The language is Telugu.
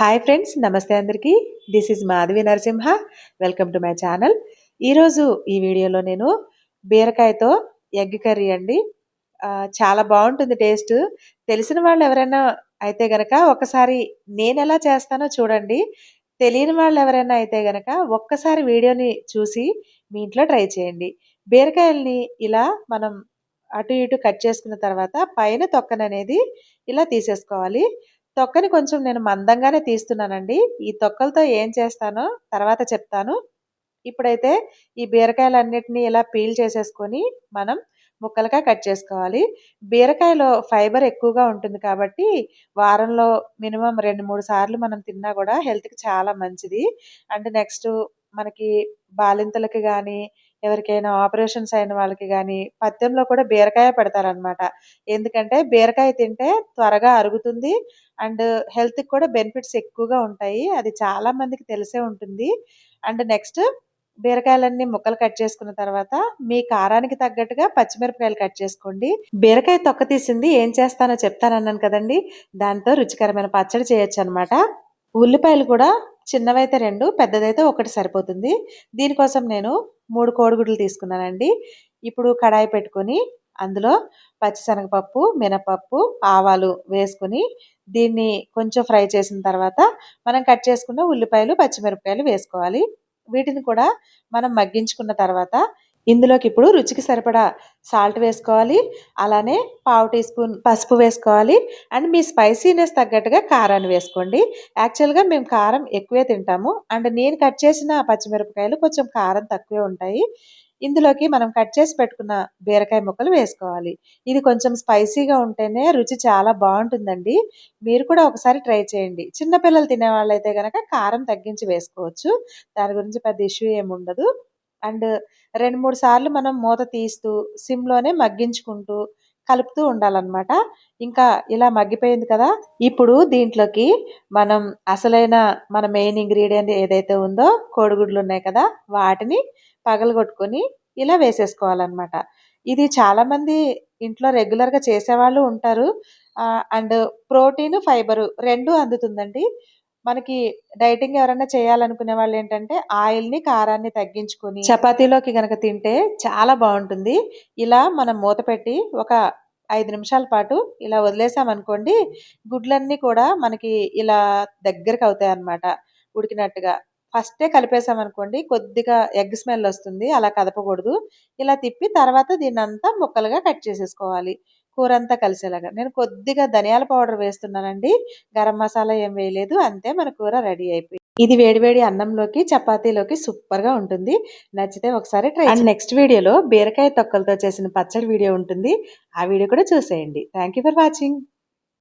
హాయ్ ఫ్రెండ్స్ నమస్తే అందరికీ. This is Madhavi Narasimha welcome to my channel ఈరోజు ఈ వీడియోలో నేను బీరకాయతో ఎగ్ కర్రీ అండి. చాలా బాగుంటుంది టేస్ట్. తెలిసిన వాళ్ళు ఎవరైనా అయితే గనక ఒకసారి నేను ఎలా చేస్తానో చూడండి. తెలియని వాళ్ళు ఎవరైనా అయితే గనక ఒక్కసారి వీడియోని చూసి మీ ఇంట్లో ట్రై చేయండి. బీరకాయల్ని ఇలా మనం అటు ఇటు కట్ చేసుకున్న తర్వాత పైన తొక్కననేది ఇలా తీసేసుకోవాలి. తొక్కని కొంచెం నేను మందంగానే తీస్తున్నానండి. ఈ తొక్కలతో ఏం చేస్తానో తర్వాత చెప్తాను. ఇప్పుడైతే ఈ బీరకాయలన్నిటిని ఇలా పీల్ చేసేసుకొని మనం ముక్కలుగా కట్ చేసుకోవాలి. బీరకాయలో ఫైబర్ ఎక్కువగా ఉంటుంది కాబట్టి వారంలో మినిమం రెండు మూడు సార్లు మనం తిన్నా కూడా హెల్త్కి చాలా మంచిది. అండ్ నెక్స్ట్ మనకి బాలింతలకి కానీ ఎవరికైనా ఆపరేషన్స్ అయిన వాళ్ళకి కానీ పద్యంలో కూడా బీరకాయ పెడతారనమాట ఎందుకంటే బీరకాయ తింటే త్వరగా అరుగుతుంది అండ్ హెల్త్కి కూడా బెనిఫిట్స్ ఎక్కువగా ఉంటాయి. అది చాలా మందికి తెలిసే ఉంటుంది. అండ్ నెక్స్ట్ బీరకాయలన్నీ ముక్కలు కట్ చేసుకున్న తర్వాత మీ కారానికి తగ్గట్టుగా పచ్చిమిరపకాయలు కట్ చేసుకోండి. బీరకాయ తొక్క తీసింది ఏం చేస్తానో చెప్తానన్నాను కదండి. దాంతో రుచికరమైన పచ్చడి చేయొచ్చు అనమాట ఉల్లిపాయలు కూడా చిన్నవైతే రెండు పెద్దదైతే ఒకటి సరిపోతుంది. దీనికోసం నేను మూడు కోడిగుడ్లు తీసుకున్నానండి. ఇప్పుడు కడాయి పెట్టుకొని అందులో పచ్చిశనగపప్పు మినపప్పు ఆవాలు వేసుకుని దీన్ని కొంచెం ఫ్రై చేసిన తర్వాత మనం కట్ చేసుకున్న ఉల్లిపాయలు పచ్చిమిరపకాయలు వేసుకోవాలి. వీటిని కూడా మనం మగ్గించుకున్న తర్వాత ఇందులోకి ఇప్పుడు రుచికి సరిపడా సాల్ట్ వేసుకోవాలి అలానే పావు టీ స్పూన్ పసుపు వేసుకోవాలి అండ్ మీ స్పైసీనెస్ తగ్గట్టుగా కారాన్ని వేసుకోండి. యాక్చువల్గా మేము కారం ఎక్కువే తింటాము అండ్ నేను కట్ చేసిన పచ్చిమిరపకాయలు కొంచెం కారం తక్కువే ఉంటాయి. ఇందులోకి మనం కట్ చేసి పెట్టుకున్న బీరకాయ ముక్కలు వేసుకోవాలి. ఇది కొంచెం స్పైసీగా ఉంటేనే రుచి చాలా బాగుంటుందండి. మీరు కూడా ఒకసారి ట్రై చేయండి. చిన్నపిల్లలు తినే వాళ్ళైతే కనుక కారం తగ్గించి వేసుకోవచ్చు. దాని గురించి పెద్ద ఇష్యూ ఏమి ఉండదు అండ్ రెండు మూడు సార్లు మనం మూత తీస్తూ సిమ్లోనే మగ్గించుకుంటూ కలుపుతూ ఉండాలన్నమాట. ఇంకా ఇలా మగ్గిపోయింది కదా ఇప్పుడు దీంట్లోకి మనం అసలైన మన మెయిన్ ఇంగ్రీడియంట్ ఏదైతే ఉందో కోడిగుడ్లు ఉన్నాయి కదా వాటిని పగలగొట్టుకొని ఇలా వేసేసుకోవాలన్నమాట. ఇది చాలామంది ఇంట్లో రెగ్యులర్గా చేసేవాళ్ళు ఉంటారు. అండ్ ప్రోటీన్ ఫైబరు రెండు అందుతుందండి. మనకి డైటింగ్ ఎవరైనా చేయాలనుకునే వాళ్ళు ఏంటంటే ఆయిల్ని కారాన్ని తగ్గించుకొని చపాతీలోకి గనక తింటే చాలా బాగుంటుంది. ఇలా మనం మూత పెట్టి ఒక ఐదు నిమిషాల పాటు ఇలా వదిలేసామనుకోండి గుడ్లన్నీ కూడా మనకి ఇలా దగ్గరికి అవుతాయి అన్నమాట ఉడికినట్టుగా. ఫస్టే కలిపేసామనుకోండి కొద్దిగా ఎగ్ స్మెల్ వస్తుంది అలా కదపకూడదు. ఇలా తిప్పి తర్వాత దీన్ని అంతా ముక్కలుగా కట్ చేసేసుకోవాలి. కూర అంతా కలిసేలాగా. నేను కొద్దిగా ధనియాల పౌడర్ వేస్తున్నానండి. గరం మసాలా ఏం వేయలేదు. అంతే మన కూర రెడీ అయిపోయింది. ఇది వేడివేడి అన్నంలోకి చపాతీలోకి సూపర్గా ఉంటుంది. నచ్చితే ఒకసారి ట్రై అండ్ నెక్స్ట్ వీడియోలో బీరకాయ తొక్కలతో చేసిన పచ్చడి వీడియో ఉంటుంది. ఆ వీడియో కూడా చూసేయండి. Thank for watching.